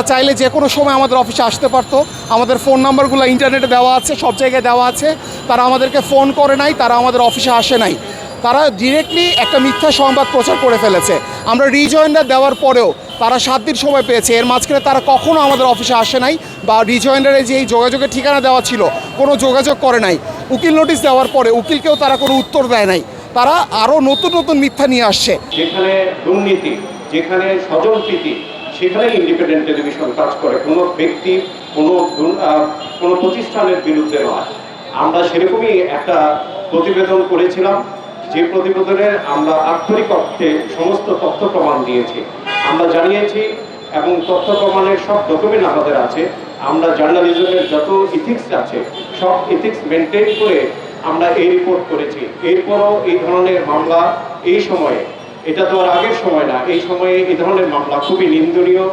তারা চাইলে যে কোনো সময় আমাদের অফিসে আসতে পারতো। আমাদের ফোন নাম্বারগুলো ইন্টারনেটে দেওয়া আছে, সব জায়গায় দেওয়া আছে। তারা আমাদেরকে ফোন করে নাই, তারা আমাদের অফিসে আসে নাই। তারা ডিরেক্টলি একটা মিথ্যা সংবাদ প্রচার করে ফেলেছে। আমরা রিজয়েন্ডার দেওয়ার পরেও তারা সাত দিন সময় পেয়েছে। এর মাঝখানে তারা কখনো আমাদের অফিসে আসে নাই বা রিজয়েন্ডারে যে এই যোগাযোগের ঠিকানা দেওয়া ছিল, কোনো যোগাযোগ করে নাই। উকিল নোটিশ দেওয়ার পরে উকিলকেও তারা কোনো উত্তর দেয় নাই। তারা আরও নতুন নতুন মিথ্যা নিয়ে আসছে। যেখানে দুর্নীতি, যেখানে স্বজনপ্রীতি সেখানে ইন্ডিপেন্ডেন্ট টেলিভিশন কাজ করে। কোনো ব্যক্তি, কোনো কোনো প্রতিষ্ঠানের বিরুদ্ধে নয়। আমরা সেরকমই একটা প্রতিবেদন করেছিলাম, যে প্রতিবেদনে আমরা আক্ষরিক অর্থে সমস্ত তথ্য প্রমাণ দিয়েছি। আমরা জানিয়েছি এবং তথ্য প্রমাণের সব ডকুমেন্ট আমাদের আছে। আমরা জার্নালিজমের যত ইথিক্স আছে, সব ইথিক্স মেনটেন করে আমরা এই রিপোর্ট করেছি। এরপরও এই ধরনের মামলা এই সময়ে এটা তো আর আগের সময় না। এই সময়ে এই ধরনের মামলা খুবই নিন্দনীয়।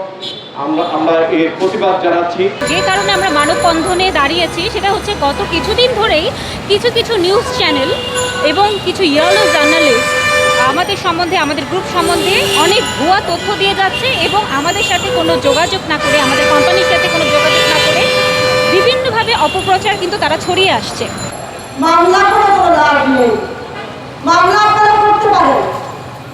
আমরা আমরা এর প্রতিবাদ জানাচ্ছি। যে কারণে আমরা মানববন্ধনে দাঁড়িয়েছি সেটা হচ্ছে গত কিছুদিন ধরেই কিছু কিছু নিউজ চ্যানেল এবং কিছু ইয়েলো জার্নালিস্ট আমাদের সম্বন্ধে আমাদের গ্রুপ সম্বন্ধে অনেক ভুয়া তথ্য দিয়ে যাচ্ছে এবং আমাদের সাথে কোনো যোগাযোগ না করে আমাদের কোম্পানির সাথে কোনো যোগাযোগ না করে বিভিন্নভাবে অপপ্রচার কিন্তু তারা ছড়িয়ে আসছে। মামলা করে কোনো লাভ নেই। মামলা আপনারা করতে পারেন।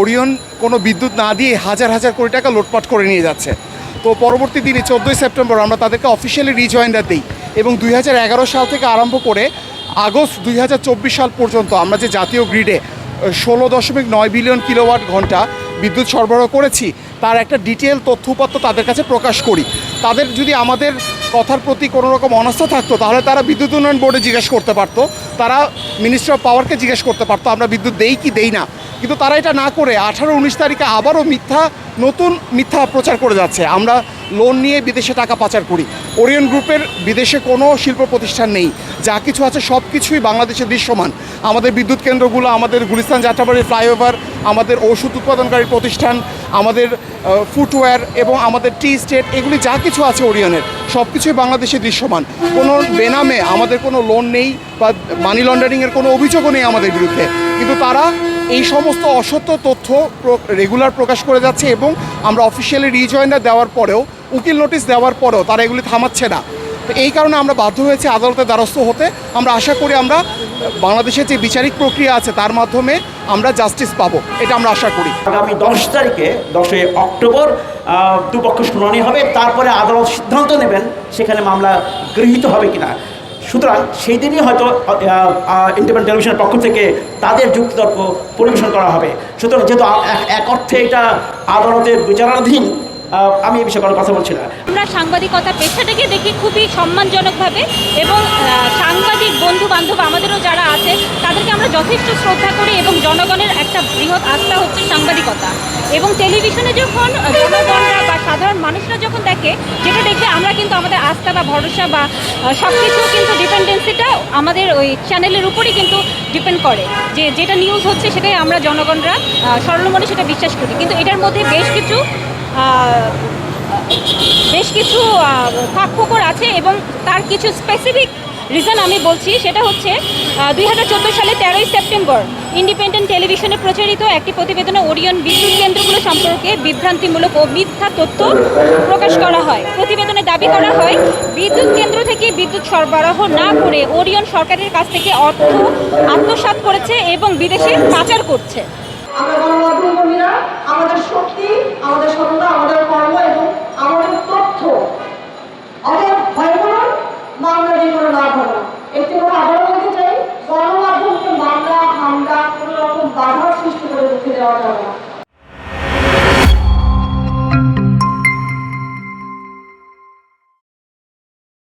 ওরিয়ন কোনো বিদ্যুৎ না দিয়ে হাজার হাজার কোটি টাকা লোটপাট করে নিয়ে যাচ্ছে। তো পরবর্তী দিনে চোদ্দোই সেপ্টেম্বর আমরা তাদেরকে অফিসিয়ালি রিজয়েন্ডার দিই এবং দুই হাজার এগারো সাল থেকে আরম্ভ করে আগস্ট দুই হাজার চব্বিশ সাল পর্যন্ত আমরা যে জাতীয় গ্রিডে ষোলো দশমিক নয় বিলিয়ন কিলোওয়াট ঘণ্টা বিদ্যুৎ সরবরাহ করেছি, তার একটা ডিটেল তথ্য উপাত্ত তাদের কাছে প্রকাশ করি। তাদের যদি আমাদের কথার প্রতি কোনো রকম অনাস্থা থাকতো, তাহলে তারা বিদ্যুৎ উন্নয়ন বোর্ডে জিজ্ঞেস করতে পারতো। তারা মিনিস্ট্রি অফ পাওয়ারকে জিজ্ঞেস করতে পারতো, আমরা বিদ্যুৎ দেই কি দেই না। কিন্তু তারা এটা না করে আঠারো উনিশ তারিখে আবারও মিথ্যা, নতুন মিথ্যা প্রচার করে যাচ্ছে। আমরা লোন নিয়ে বিদেশে টাকা পাচার করি। ওরিয়ন গ্রুপের বিদেশে কোনো শিল্প প্রতিষ্ঠান নেই। যা কিছু আছে সব কিছুই বাংলাদেশে দৃশ্যমান। আমাদের বিদ্যুৎ কেন্দ্রগুলো, আমাদের গুলিস্তান যাত্রাবাড়ি ফ্লাইওভার, আমাদের ওষুধ উৎপাদনকারী প্রতিষ্ঠান, আমাদের ফুটওয়্যার এবং আমাদের টি স্টেট এগুলি যা কিছু আছে ওরিয়নের, সব কিছুই বাংলাদেশে দৃশ্যমান। কোনো বেনামে আমাদের কোনো লোন নেই বা মানি লন্ডারিংয়ের কোনো অভিযোগও নেই আমাদের বিরুদ্ধে। কিন্তু তারা এই সমস্ত অসত্য তথ্য রেগুলার প্রকাশ করে যাচ্ছে এবং আমরা অফিসিয়ালি রিজয়েন্ডার দেওয়ার পরেও, উকিল নোটিশ দেওয়ার পরেও তারা এগুলি থামাচ্ছে না। তো এই কারণে আমরা বাধ্য হয়েছি আদালতের দ্বারস্থ হতে। আমরা আশা করি আমরা বাংলাদেশের যে বিচারিক প্রক্রিয়া আছে তার মাধ্যমে আমরা জাস্টিস পাবো, এটা আমরা আশা করি। আগামী দশ তারিখে, দশই অক্টোবর দুপক্ষ শুনানি হবে। তারপরে আদালত সিদ্ধান্ত নেবেন সেখানে মামলা গৃহীত হবে কিনা। সুতরাং সেই দিনই হয়তো ইন্ডিপেন্ডেন্ট টেলিভিশনের পক্ষ থেকে তাদের যুক্তিতর্ক পরিবেশন করা হবে। সুতরাং যেহেতু এক- অর্থে এটা আদালতের বিচারাধীন আমি এই বিষয়ে কোনো কথা বলছি না। আমরা সাংবাদিকতা পেশাটাকে দেখি খুবই সম্মানজনকভাবে এবং সাংবাদিক বন্ধু বান্ধব আমাদেরও যারা আছে, তাদেরকে আমরা যথেষ্ট শ্রদ্ধা করি এবং জনগণের একটা বৃহৎ আস্থা হচ্ছে সাংবাদিকতা। এবং টেলিভিশনে যখন জনগণরা বা সাধারণ মানুষরা যখন দেখে, যেটা দেখবে আমরা কিন্তু আমাদের আস্থা বা ভরসা বা সব কিছু কিন্তু ডিপেন্ডেন্সিটা আমাদের ওই চ্যানেলের উপরই কিন্তু ডিপেন্ড করে। যে যেটা নিউজ হচ্ছে সেটাই আমরা জনগণরা সরল মনে সেটা বিশ্বাস করি। কিন্তু এটার মধ্যে বেশ কিছু বেশ কিছু ফাঁকফোকর আছে এবং তার কিছু স্পেসিফিক রিজন আমি বলছি, সেটা হচ্ছে দুই হাজার চোদ্দ সালে তেরোই সেপ্টেম্বর ইন্ডিপেন্ডেন্ট টেলিভিশনে প্রচারিত একটি প্রতিবেদনে ওরিয়ন বিদ্যুৎ কেন্দ্রগুলো সম্পর্কে বিভ্রান্তিমূলক ও মিথ্যা তথ্য প্রকাশ করা হয়। প্রতিবেদনে দাবি করা হয়, বিদ্যুৎ কেন্দ্র থেকে বিদ্যুৎ সরবরাহ না করে ওরিয়ন সরকারের কাছ থেকে অর্থ আত্মসাৎ করেছে এবং বিদেশে পাচার করছে। আমরা আমাদের শক্তি আমাদের সততা, আমাদের কর্ম এবং আমাদের তথ্য। আমাদের ভয় করুন মামলা যে কোনো লাভ হবে একটি করে আবারও বলতে চাই, গণমাধ্যমকে মামলা, হামলা, কোনো রকম বাধার সৃষ্টি করে রেখে দেওয়া যাবে না।